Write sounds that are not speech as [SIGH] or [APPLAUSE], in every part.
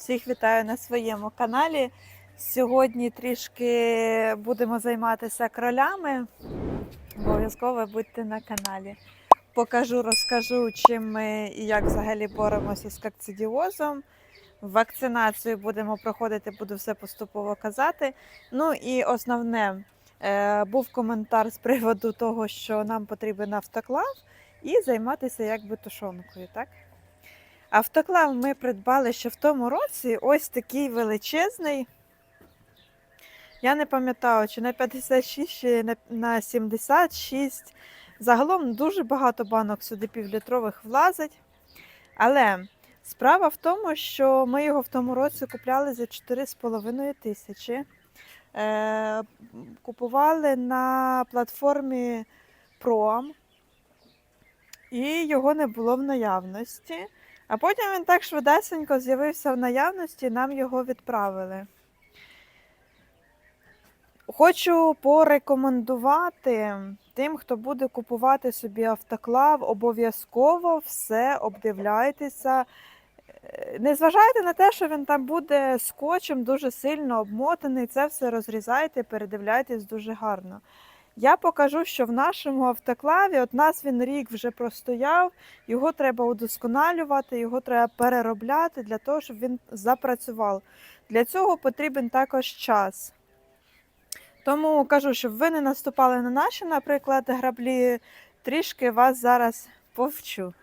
Всіх вітаю на своєму каналі. Сьогодні трішки будемо займатися кролями. Обов'язково будьте на каналі. Покажу, розкажу, чим ми і як взагалі боремося з кокцидіозом. Вакцинацію будемо проходити, буду все поступово казати. Ну і основне, е, був коментар з приводу того, що нам потрібен автоклав і займатися якби тушонкою, так? Автоклав ми придбали ще в тому році. Ось такий величезний. Я не пам'ятаю, чи на 56, чи на- на 76. Загалом дуже багато банок сюди півлітрових влазить. Але справа в тому, що ми його в тому році купляли за 4,5 тисячі. Е, купували на платформі Proam. І його не було в наявності. А потім він так швидесенько з'явився в наявності, нам його відправили. Хочу порекомендувати тим, хто буде купувати собі автоклав, обов'язково все обдивляйтеся. Е, Не зважайте на те, що він там буде скотчем дуже сильно обмотаний, це все розрізайте, передивляйтесь дуже гарно. Я покажу, що в нашому автоклаві, от нас він рік вже простояв, його треба удосконалювати, його треба переробляти для того, щоб він запрацював. Для цього потрібен також час. Тому кажу, щоб ви не наступали на наші, наприклад, граблі, трішки вас зараз повчу.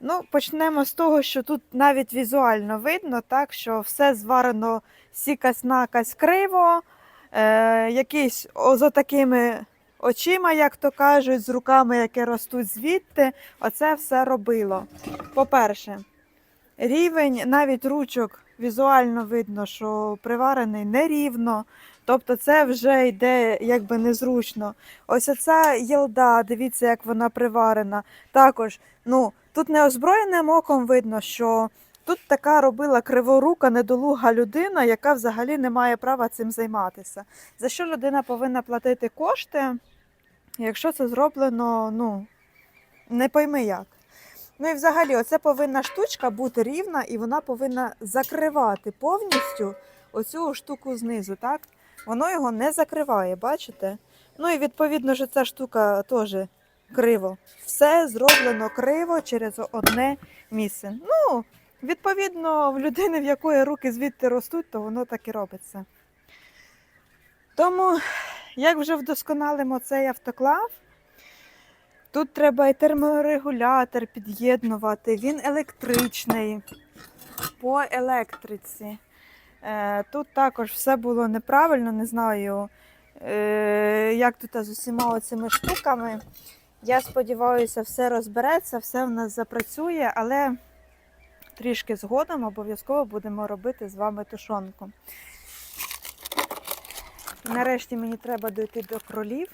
Ну, почнемо з того, що тут навіть візуально видно, так, що все зварено сікась-накась криво, е, якийсь за такими очима, як то кажуть, з руками, які ростуть звідти, оце все робило. По-перше, рівень навіть ручок візуально видно, що приварений нерівно. Тобто це вже йде якби незручно. Ось оця єлда, дивіться, як вона приварена. Також, ну, тут неозброєним оком видно, що тут така робила криворука, недолуга людина, яка взагалі не має права цим займатися. За що людина повинна платити кошти, якщо це зроблено, ну, не пойми як. Ну і взагалі, оце повинна штучка бути рівна, і вона повинна закривати повністю оцю штуку знизу, так? Воно його не закриває, бачите? Ну і відповідно, що ця штука теж криво. Все зроблено криво через одне місце. Ну, відповідно, в людини, в якої руки звідти ростуть, то воно так і робиться. Тому, як вже вдосконалимо цей автоклав, тут треба і терморегулятор під'єднувати, він електричний по електриці. Е, Тут також все було неправильно, не знаю, е, як тут з усіма цими штуками. Я сподіваюся, все розбереться, все в нас запрацює, але трішки згодом обов'язково будемо робити з вами тушонку. Нарешті мені треба дойти до кролів.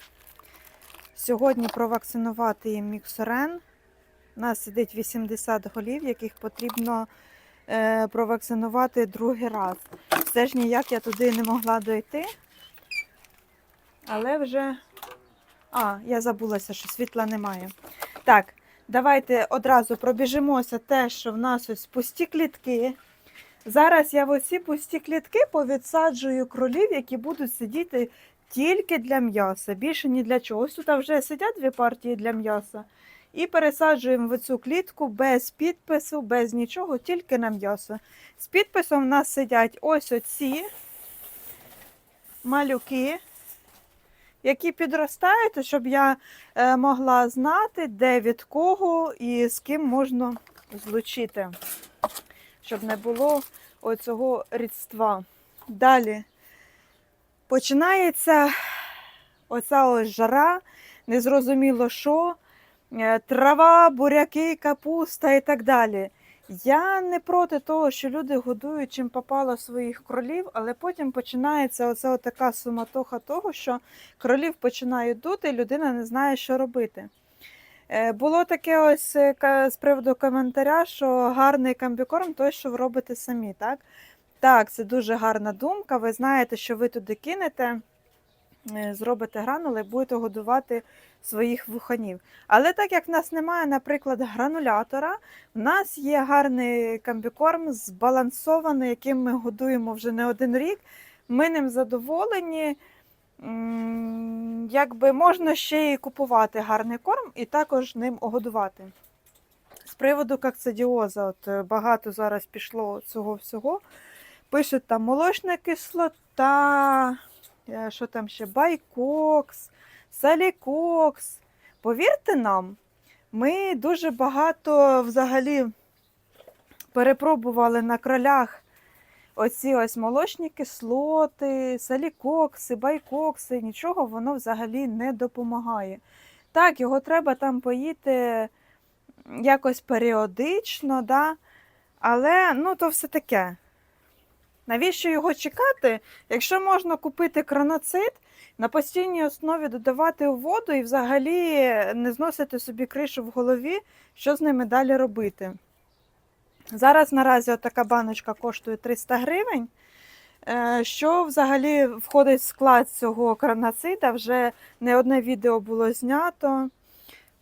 Сьогодні провакцинувати їм міксорен. У нас сидить 80 голів, яких потрібно е, провакцинувати другий раз. Все ж ніяк я туди не могла дойти. Але вже. А, я забулася, що світла немає. Так, давайте одразу пробіжимося те, що в нас ось пусті клітки. Зараз я в оці пусті клітки повідсаджую кролів, які будуть сидіти тільки для м'яса. Більше ні для чого. Ось тут вже сидять дві партії для м'яса. І пересаджуємо в цю клітку без підпису, без нічого, тільки на м'ясо. З підписом в нас сидять ось оці малюки, які підростають, щоб я е, могла знати, де від кого і з ким можна злучити, щоб не було оцього рідства. Далі починається оця ось жара, незрозуміло що, е, трава, буряки, капуста і так далі. Я не проти того, що люди годують чим попало своїх кролів, але потім починається оця така суматоха того, що кролів починають дути, і людина не знає, що робити. Е, Було таке ось е, з приводу коментаря, що гарний комбікорм той, що ви робите самі, так? Так, це дуже гарна думка. Ви знаєте, що ви туди кинете. Е, зробите гранули, будете годувати своїх вуханів. Але так як в нас немає, наприклад, гранулятора, в нас є гарний комбікорм збалансований, яким ми годуємо вже не один рік. Ми ним задоволені. Якби можна ще й купувати гарний корм і також ним годувати. З приводу коксидіоза, от е, багато зараз пішло цього всього. Пишуть там молочна кислота, що там ще, байкокс, салікокс. Повірте нам, ми дуже багато взагалі перепробували на кролях оці ось молочні кислоти, салікокси, байкокси, нічого воно взагалі не допомагає. Так, його треба там поїти якось періодично, да? але ну, то все таке. Навіщо його чекати, якщо можна купити краноцит, на постійній основі додавати у воду і взагалі не зносити собі кришу в голові, що з ними далі робити? Зараз наразі така баночка коштує 300 гривень. Е, Що взагалі входить в склад цього краноцида? Вже не одне відео було знято.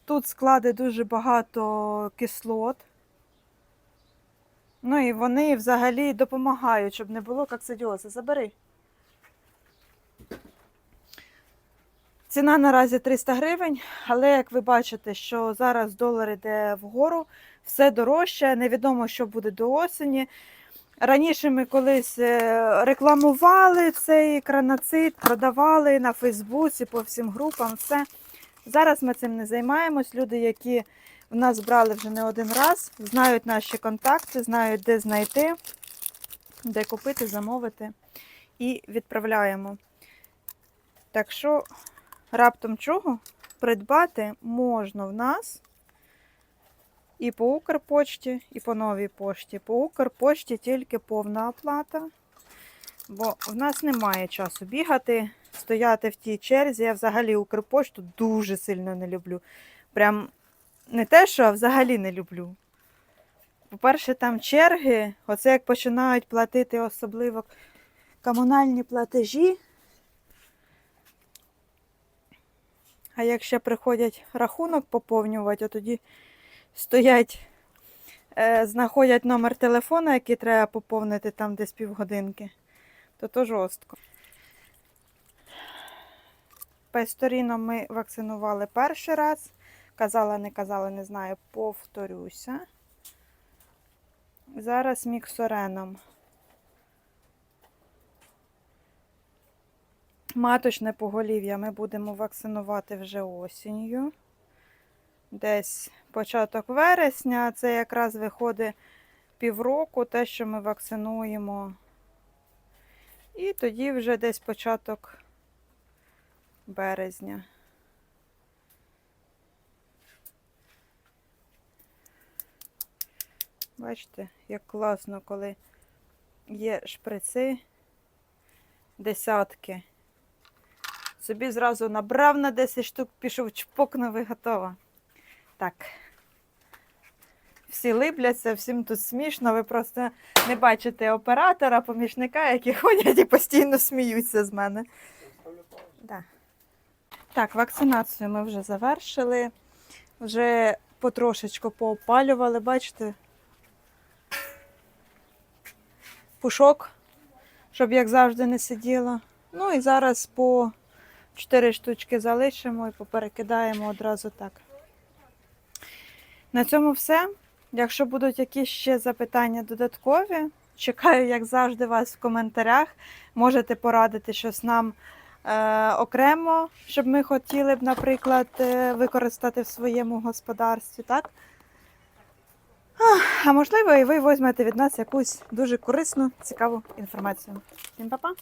Тут склади дуже багато кислот. Ну і вони взагалі допомагають, щоб не було коксидіозу. Забери. Ціна наразі 300 гривень, але як ви бачите, що зараз долар йде вгору, все дорожче, невідомо, що буде до осені. Раніше ми колись е, рекламували цей краноцит, продавали на Фейсбуці по всім групам. Все. Зараз ми цим не займаємось. Люди, які в нас брали вже не один раз, знають наші контакти, знають, де знайти, де купити, замовити і відправляємо. Так що, раптом чого придбати можна в нас і по Укрпочті, і по новій пошті. По Укрпочті тільки повна оплата, бо в нас немає часу бігати, стояти в тій черзі. Я взагалі Укрпошту дуже сильно не люблю. Прям не те, що а взагалі не люблю. По-перше, там черги, оце як починають платити особливо комунальні платежі. А як ще приходять рахунок поповнювати, а тоді стоять, е, знаходять номер телефона, який треба поповнити там десь півгодинки, то то жорстко. Песторіно ми вакцинували перший раз. Казала, не казала, не знаю, повторюся. Зараз міксореном. Маточне поголів'я ми будемо вакцинувати вже осінню. Десь початок вересня, це якраз виходить півроку, те, що ми вакцинуємо. І тоді вже десь початок березня. Бачите, як класно, коли є шприци, десятки. Собі зразу набрав на 10 штук, пішов чпокнув і готово. Так. Всі либляться, всім тут смішно. Ви просто не бачите оператора, помічника, які [LAUGHS] ходять і постійно сміються з мене. Да. Так, вакцинацію ми вже завершили. Вже потрошечку поопалювали, бачите? Пушок, щоб як завжди не сиділо. Ну і зараз по 4 штучки залишимо і поперекидаємо одразу так. На цьому все. Якщо будуть якісь ще запитання додаткові, чекаю, як завжди, вас в коментарях. Можете порадити щось нам е, окремо, щоб ми хотіли б, наприклад, е, використати в своєму господарстві. так? А, можливо, і ви візьмете від нас якусь дуже корисну, цікаву інформацію. Всім па-па!